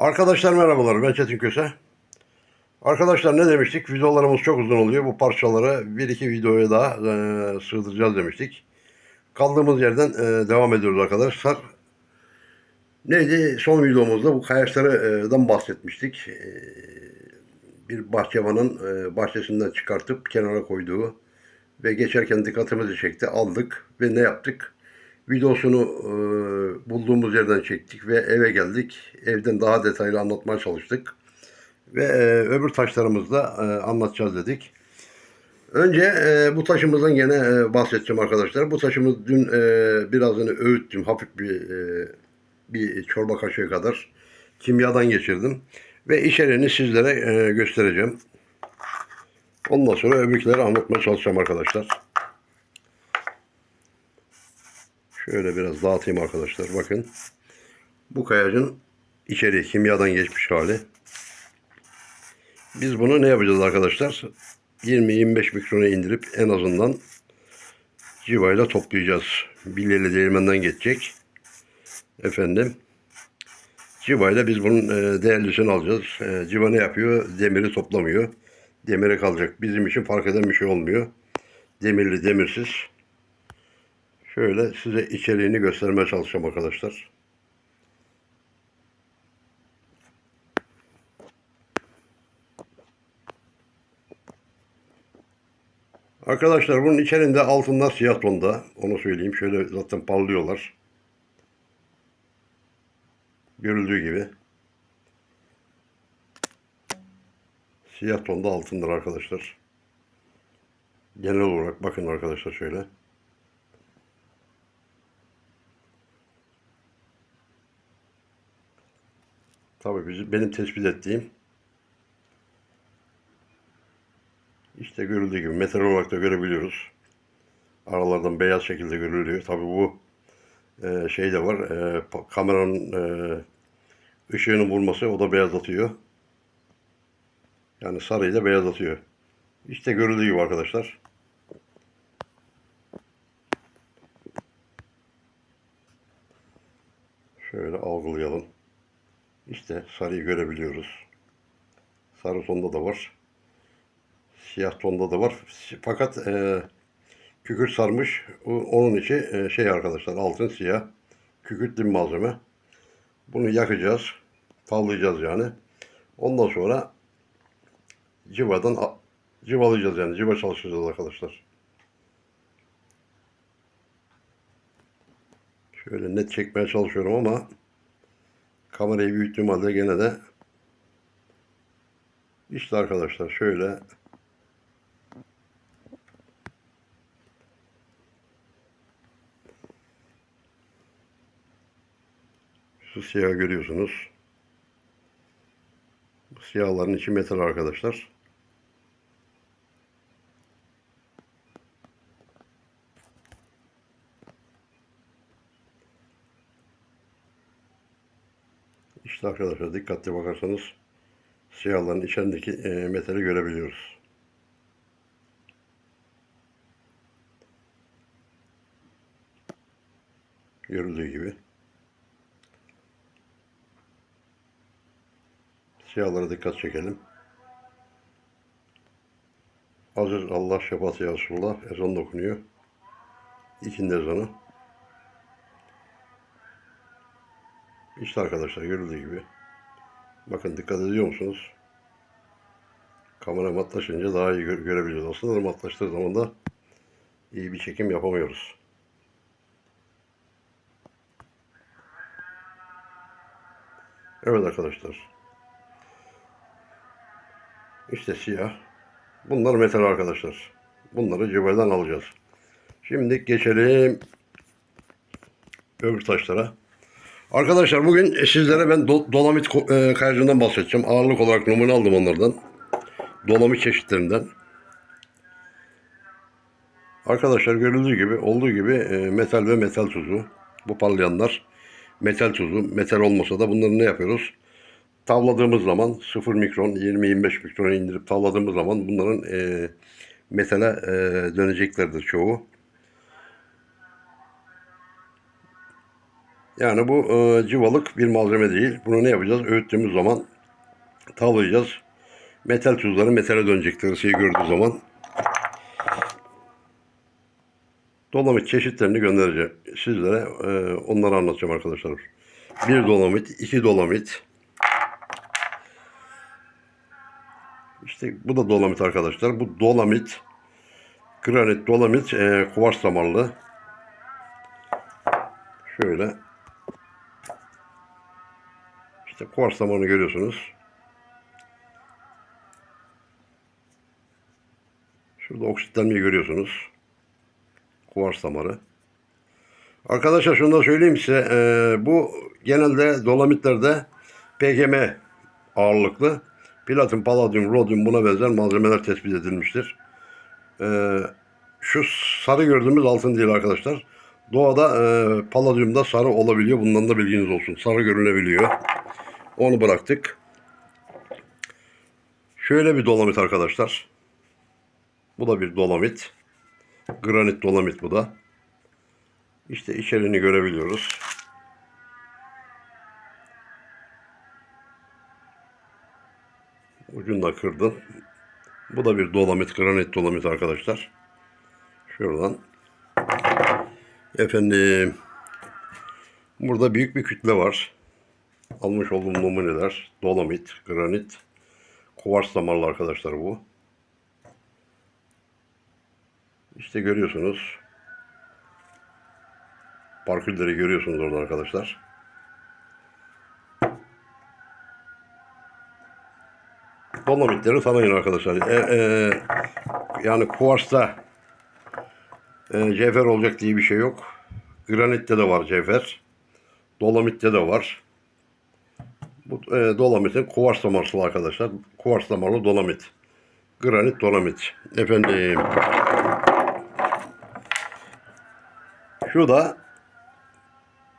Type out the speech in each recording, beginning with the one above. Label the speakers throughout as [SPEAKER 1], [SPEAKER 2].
[SPEAKER 1] Arkadaşlar merhabalar ben Çetin Köse. Arkadaşlar ne demiştik? Videolarımız çok uzun oluyor. Bu parçaları bir iki videoya daha e, sığdıracağız demiştik. Kaldığımız yerden e, devam ediyoruz arkadaşlar. Neydi? Son videomuzda bu kayaçlardan bahsetmiştik. E, bir bahçıvanın e, bahçesinden çıkartıp kenara koyduğu ve geçerken dikkatimizi çekti. Aldık ve ne yaptık? Videosunu e, bulduğumuz yerden çektik ve eve geldik. Evden daha detaylı anlatmaya çalıştık. Ve e, öbür taşlarımızı da e, anlatacağız dedik. Önce e, bu taşımızdan gene e, bahsedeceğim arkadaşlar. Bu taşımız dün e, birazını öğüttüm. Hafif bir e, bir çorba kaşığı kadar kimyadan geçirdim. Ve içeriğini sizlere e, göstereceğim. Ondan sonra öbürkileri anlatmaya çalışacağım arkadaşlar. Şöyle biraz dağıtayım arkadaşlar. Bakın. Bu kayacın içeriği kimyadan geçmiş hali. Biz bunu ne yapacağız arkadaşlar? 20-25 mikrona indirip en azından civayla toplayacağız. Bilyeli değirmenden geçecek. Efendim. Civayla biz bunun e, değerlisini alacağız. E, civa ne yapıyor? Demiri toplamıyor. Demire kalacak. Bizim için fark eden bir şey olmuyor. Demirli demirsiz. Şöyle size içeriğini göstermeye çalışacağım arkadaşlar. Arkadaşlar bunun içerisinde altınlar siyah tonda. Onu söyleyeyim. Şöyle zaten parlıyorlar. Görüldüğü gibi. Siyah tonda altındır arkadaşlar. Genel olarak bakın arkadaşlar şöyle. Tabii benim tespit ettiğim işte görüldüğü gibi metal olarak da görebiliyoruz. Aralardan beyaz şekilde görülüyor. Tabii bu e, şey de var. E, kameranın e, ışığının vurması o da beyazlatıyor. Yani sarıyı da beyazlatıyor. İşte görüldüğü gibi arkadaşlar. Şöyle algılayalım. İşte sarıyı görebiliyoruz. Sarı tonda da var. Siyah tonda da var. Fakat e, kükürt sarmış. Onun içi e, şey arkadaşlar altın siyah. Kükürtlü bir malzeme. Bunu yakacağız. Tavlayacağız yani. Ondan sonra civadan civalayacağız yani. Civa çalışacağız arkadaşlar. Şöyle net çekmeye çalışıyorum ama kamerayı büyüttüğüm halde gene de işte arkadaşlar şöyle şu siyahı görüyorsunuz. Bu siyahların içi metal arkadaşlar. İşte arkadaşlar dikkatli bakarsanız siyahların içindeki e, metali görebiliyoruz. Görüldüğü gibi. Siyahlara dikkat çekelim. Aziz Allah şefaat ya ezan da okunuyor. İkindi ezanı. İşte arkadaşlar görüldüğü gibi. Bakın dikkat ediyor musunuz? Kamera matlaşınca daha iyi gö- görebiliyoruz. Aslında matlaştığı zaman da iyi bir çekim yapamıyoruz. Evet arkadaşlar. İşte siyah. Bunlar metal arkadaşlar. Bunları cıvaydan alacağız. Şimdi geçelim öbür taşlara. Arkadaşlar bugün sizlere ben do- dolomit ko- e, kayacından bahsedeceğim. Ağırlık olarak numune aldım onlardan. Dolomit çeşitlerinden. Arkadaşlar görüldüğü gibi, olduğu gibi e, metal ve metal tuzu. Bu parlayanlar metal tuzu. Metal olmasa da bunları ne yapıyoruz? Tavladığımız zaman 0 mikron, 20-25 mikrona indirip tavladığımız zaman bunların e, metale e, döneceklerdir çoğu. Yani bu e, civalık bir malzeme değil. Bunu ne yapacağız? Öğüttüğümüz zaman tavlayacağız. Metal tuzları metale dönecektir ısıyı gördüğü zaman. Dolomit çeşitlerini göndereceğim. Sizlere e, onları anlatacağım arkadaşlar. Bir dolomit, iki dolomit. İşte bu da dolomit arkadaşlar. Bu dolomit, granit dolomit, e, kuvars damarlı. Şöyle. İşte kuvars damarını görüyorsunuz. Şurada oksitlenmeyi görüyorsunuz. Kuvars damarı. Arkadaşlar şunu da söyleyeyim size. e, bu genelde dolamitlerde PGM ağırlıklı. Platin, paladyum, rodyum buna benzer malzemeler tespit edilmiştir. E, şu sarı gördüğümüz altın değil arkadaşlar. Doğada e, paladyumda sarı olabiliyor. Bundan da bilginiz olsun. Sarı görünebiliyor. Onu bıraktık. Şöyle bir dolomit arkadaşlar. Bu da bir dolomit. Granit dolomit bu da. İşte içeriğini görebiliyoruz. Ucunu da kırdım. Bu da bir dolomit, granit dolomit arkadaşlar. Şuradan. Efendim. Burada büyük bir kütle var. Almış olduğum numuneler. Dolomit, granit, kuvars damarlı arkadaşlar bu. İşte görüyorsunuz. Parkülleri görüyorsunuz orada arkadaşlar. Dolomitleri tanıyın arkadaşlar. E, e, yani kuvarsta e, cevher olacak diye bir şey yok. Granitte de var cevher. Dolomitte de var. Bu e, dolomitin kuvars damarlı arkadaşlar. Kuvars damarlı dolomit. Granit dolomit. Efendim. Şu da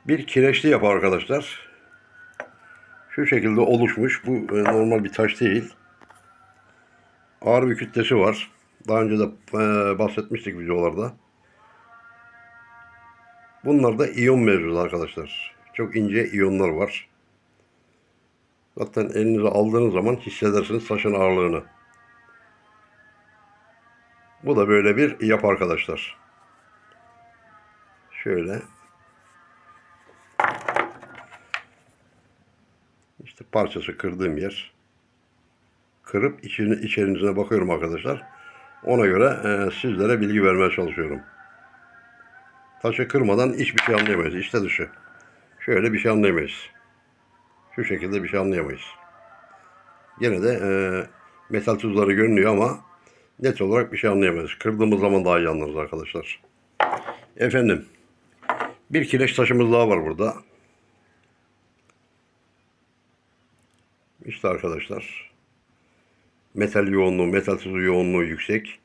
[SPEAKER 1] bir kireçli yapı arkadaşlar. Şu şekilde oluşmuş. Bu e, normal bir taş değil. Ağır bir kütlesi var. Daha önce de e, bahsetmiştik videolarda. Bunlarda iyon mevcut arkadaşlar. Çok ince iyonlar var. Zaten elinize aldığınız zaman hissedersiniz taşın ağırlığını. Bu da böyle bir yapı arkadaşlar. Şöyle. İşte parçası kırdığım yer. Kırıp içini, içerisine bakıyorum arkadaşlar. Ona göre e, sizlere bilgi vermeye çalışıyorum. Taşı kırmadan hiçbir şey anlayamayız. İşte dışı. Şöyle bir şey anlayamayız. Şu şekilde bir şey anlayamayız. Gene de e, metal tuzları görünüyor ama net olarak bir şey anlayamayız. Kırdığımız zaman daha iyi anlarız arkadaşlar. Efendim. Bir kireç taşımız daha var burada. İşte arkadaşlar. Metal yoğunluğu, metal tuzu yoğunluğu yüksek.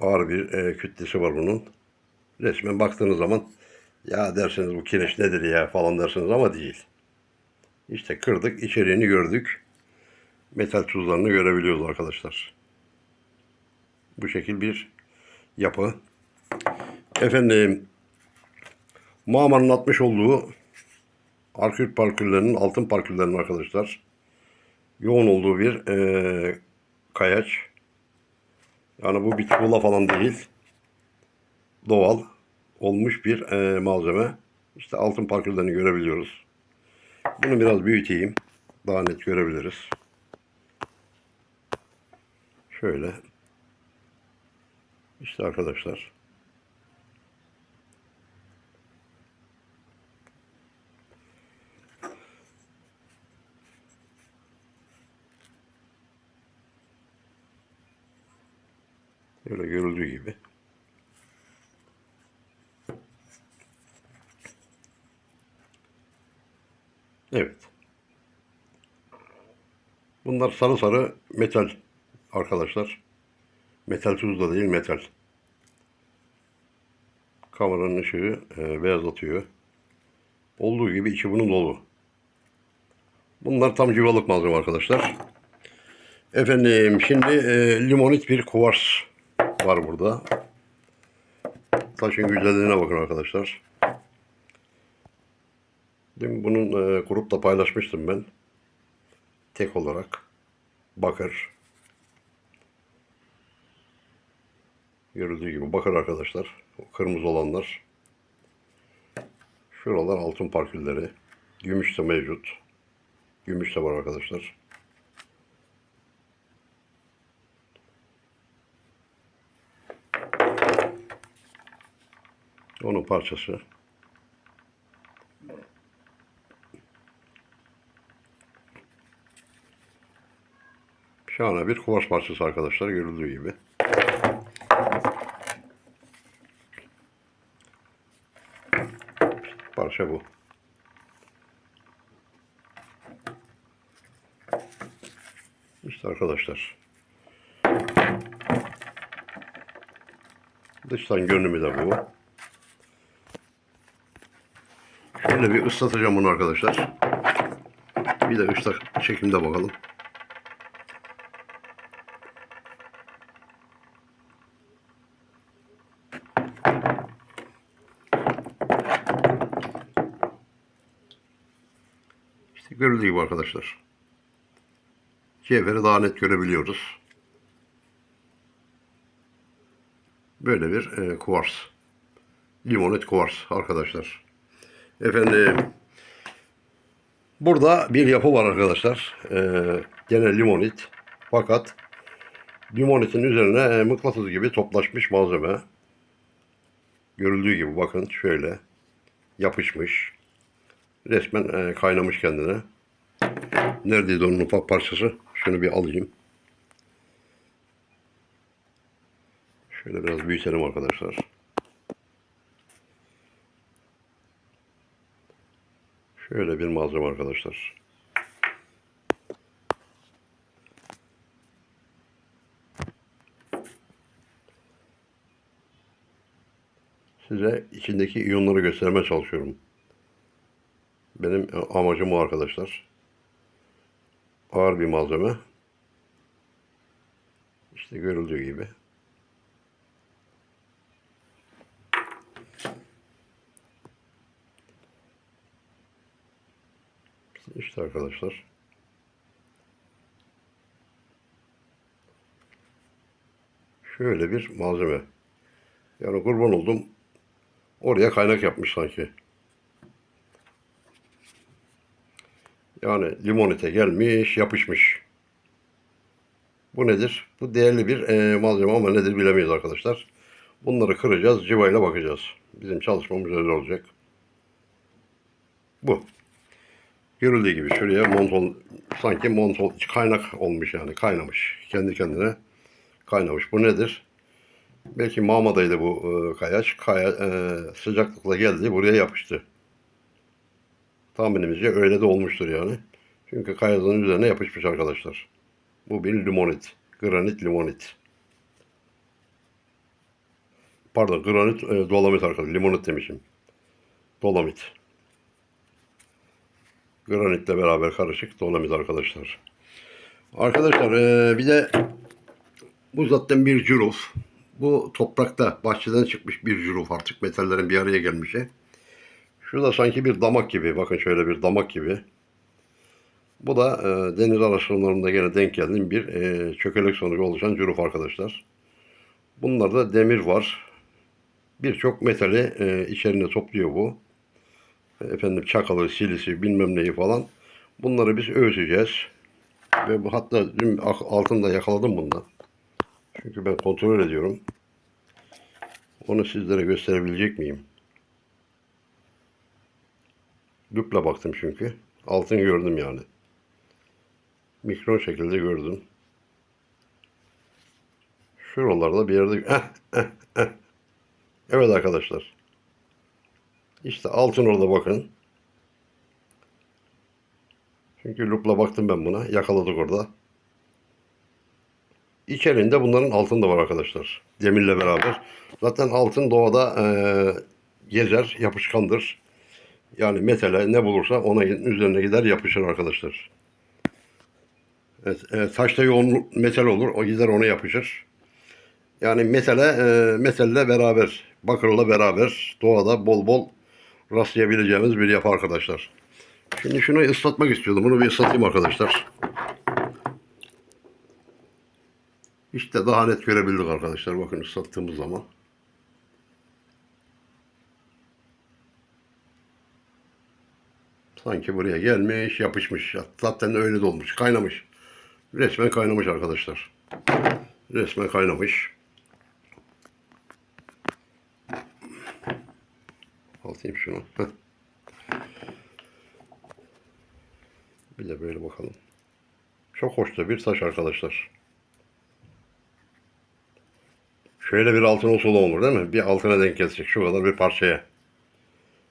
[SPEAKER 1] Ağır bir e, kütlesi var bunun. Resmen baktığınız zaman ya dersiniz bu kireç nedir ya falan dersiniz ama değil. İşte kırdık, içeriğini gördük. Metal tuzlarını görebiliyoruz arkadaşlar. Bu şekil bir yapı. Efendim Maman'ın atmış olduğu arküt parkürlerinin, altın parkürlerinin arkadaşlar yoğun olduğu bir e, kayaç. Yani bu bir tuğla falan değil. Doğal olmuş bir e, malzeme. İşte altın parkürlerini görebiliyoruz. Bunu biraz büyüteyim. Daha net görebiliriz. Şöyle. İşte arkadaşlar. Böyle görüldüğü gibi. Evet. Bunlar sarı sarı metal arkadaşlar. Metal tuz da değil metal. Kameranın ışığı e, beyazlatıyor. Olduğu gibi içi bunun dolu. Bunlar tam civalık malzeme arkadaşlar. Efendim şimdi e, limonit bir kuvars var burada. Taşın güzelliğine bakın arkadaşlar. Dün bunun e, grupta paylaşmıştım ben. Tek olarak. Bakır. Görüldüğü gibi bakır arkadaşlar. O kırmızı olanlar. Şuralar altın parkülleri. Gümüş de mevcut. Gümüş de var arkadaşlar. Onun parçası. Şahane bir kuvars parçası arkadaşlar görüldüğü gibi. Parça bu. İşte arkadaşlar. Dıştan görünümü de bu. Şöyle bir ıslatacağım bunu arkadaşlar. Bir de ıslak çekimde bakalım. Görüldüğü gibi arkadaşlar. Cevheri daha net görebiliyoruz. Böyle bir e, kuvars. Limonet kuvars arkadaşlar. Efendim burada bir yapı var arkadaşlar. E, gene limonit. Fakat limonitin üzerine e, mıknatıs gibi toplaşmış malzeme. Görüldüğü gibi bakın şöyle yapışmış. Resmen e, kaynamış kendine. Neredeydi onun ufak parçası? Şunu bir alayım. Şöyle biraz büyütelim arkadaşlar. Şöyle bir malzeme arkadaşlar. Size içindeki iyonları göstermeye çalışıyorum. Benim amacım o arkadaşlar. Ağır bir malzeme. İşte görüldüğü gibi. İşte arkadaşlar. Şöyle bir malzeme. Yani kurban oldum. Oraya kaynak yapmış sanki. Yani limonite gelmiş, yapışmış. Bu nedir? Bu değerli bir e, malzeme ama nedir bilemeyiz arkadaşlar. Bunları kıracağız, cıvayla bakacağız. Bizim çalışmamız öyle olacak. Bu. Görüldüğü gibi şuraya montol, sanki montol kaynak olmuş yani kaynamış. Kendi kendine kaynamış. Bu nedir? Belki Mama'daydı bu e, kayaç. Kaya, e, sıcaklıkla geldi, buraya yapıştı. Tahminimizce öyle de olmuştur yani. Çünkü kayanın üzerine yapışmış arkadaşlar. Bu bir limonit. Granit limonit. Pardon granit e, dolamit arkadaşlar. Limonit demişim. Dolamit. Granitle beraber karışık dolamit arkadaşlar. Arkadaşlar e, bir de bu zaten bir cüruf. Bu toprakta bahçeden çıkmış bir cüruf artık metallerin bir araya gelmişi. Şurada sanki bir damak gibi. Bakın şöyle bir damak gibi. Bu da e, deniz araştırmalarında gene denk geldiğim bir e, çökelek sonucu oluşan cüruf arkadaşlar. Bunlarda demir var. Birçok metali e, içerisinde topluyor bu. Efendim çakalı, silisi, bilmem neyi falan. Bunları biz öğüteceğiz. Ve bu hatta dün altında yakaladım bunda. Çünkü ben kontrol ediyorum. Onu sizlere gösterebilecek miyim? Lüple baktım çünkü. Altın gördüm yani. Mikron şekilde gördüm. Şuralarda bir yerde... Eh, eh, eh. Evet arkadaşlar. İşte altın orada bakın. Çünkü lupla baktım ben buna. Yakaladık orada. İçerinde bunların altın da var arkadaşlar. Demirle beraber. Zaten altın doğada e, gezer, yapışkandır. Yani metale ne bulursa ona üzerine gider yapışır arkadaşlar. Evet, e, taşta yoğun metal olur. O gider ona yapışır. Yani metale, metalle beraber, bakırla beraber doğada bol bol rastlayabileceğimiz bir yapı arkadaşlar. Şimdi şunu ıslatmak istiyordum. Bunu bir ıslatayım arkadaşlar. İşte daha net görebildik arkadaşlar. Bakın ıslattığımız zaman. Sanki buraya gelmiş, yapışmış. Zaten öyle de olmuş. Kaynamış. Resmen kaynamış arkadaşlar. Resmen kaynamış. Atayım şunu. Bir de böyle bakalım. Çok hoş da bir taş arkadaşlar. Şöyle bir altın olsa da olur değil mi? Bir altına denk gelecek şu kadar bir parçaya.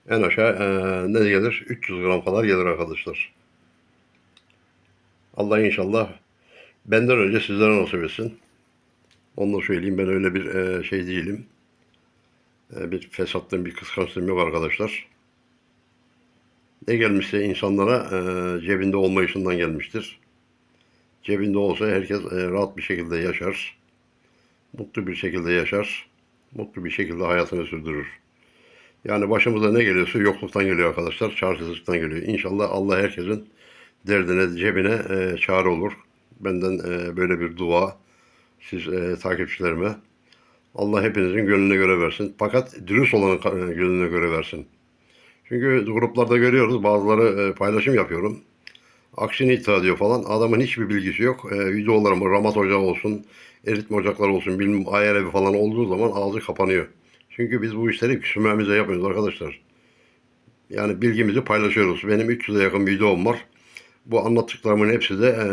[SPEAKER 1] En aşağı eee, ne gelir? 300 gram kadar gelir arkadaşlar. Allah inşallah benden önce sizlere nasip etsin. Onu da söyleyeyim ben öyle bir eee, şey değilim. Eee, bir fesatlığım, bir kıskançlığım yok arkadaşlar. Ne gelmişse insanlara eee, cebinde olmayışından gelmiştir. Cebinde olsa herkes eee, rahat bir şekilde yaşar. Mutlu bir şekilde yaşar. Mutlu bir şekilde hayatını sürdürür. Yani başımıza ne geliyorsa yokluktan geliyor arkadaşlar. Çaresizlikten geliyor. İnşallah Allah herkesin derdine, cebine e, çare olur. Benden e, böyle bir dua siz e, takipçilerime. Allah hepinizin gönlüne göre versin. Fakat dürüst olanın e, gönlüne göre versin. Çünkü gruplarda görüyoruz bazıları e, paylaşım yapıyorum. Aksini iddia ediyor falan. Adamın hiçbir bilgisi yok. E, videolarımı ramat ocağı olsun, eritme ocakları olsun, bilmem ayar evi falan olduğu zaman ağzı kapanıyor. Çünkü biz bu işleri küsümemize yapmıyoruz arkadaşlar. Yani bilgimizi paylaşıyoruz. Benim 300'e yakın videom var. Bu anlattıklarımın hepsi de e,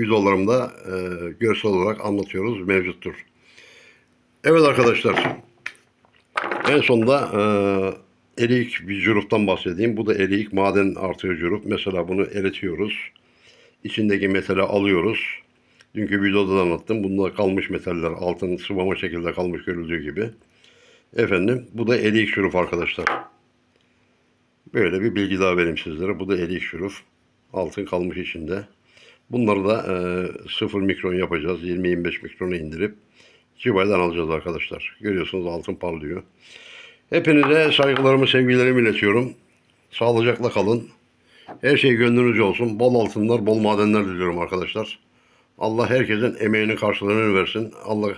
[SPEAKER 1] videolarımda e, görsel olarak anlatıyoruz, mevcuttur. Evet arkadaşlar. En sonunda e, eriyik bir cüruftan bahsedeyim. Bu da eriyik maden artığı cüruf. Mesela bunu eritiyoruz. İçindeki metali alıyoruz. Dünkü videoda da anlattım. Bunda kalmış metaller altın sıvama şekilde kalmış görüldüğü gibi. Efendim bu da eriyik şurup arkadaşlar. Böyle bir bilgi daha vereyim sizlere. Bu da eriyik şurup. Altın kalmış içinde. Bunları da e, 0 mikron yapacağız. 20-25 mikrona indirip civardan alacağız arkadaşlar. Görüyorsunuz altın parlıyor. Hepinize saygılarımı, sevgilerimi iletiyorum. Sağlıcakla kalın. Her şey gönlünüzce olsun. Bol altınlar, bol madenler diliyorum arkadaşlar. Allah herkesin emeğinin karşılığını versin. Allah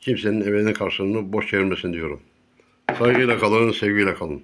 [SPEAKER 1] kimsenin emeğinin karşılığını boş çevirmesin diyorum. Saygıyla kalın, sevgiyle kalın.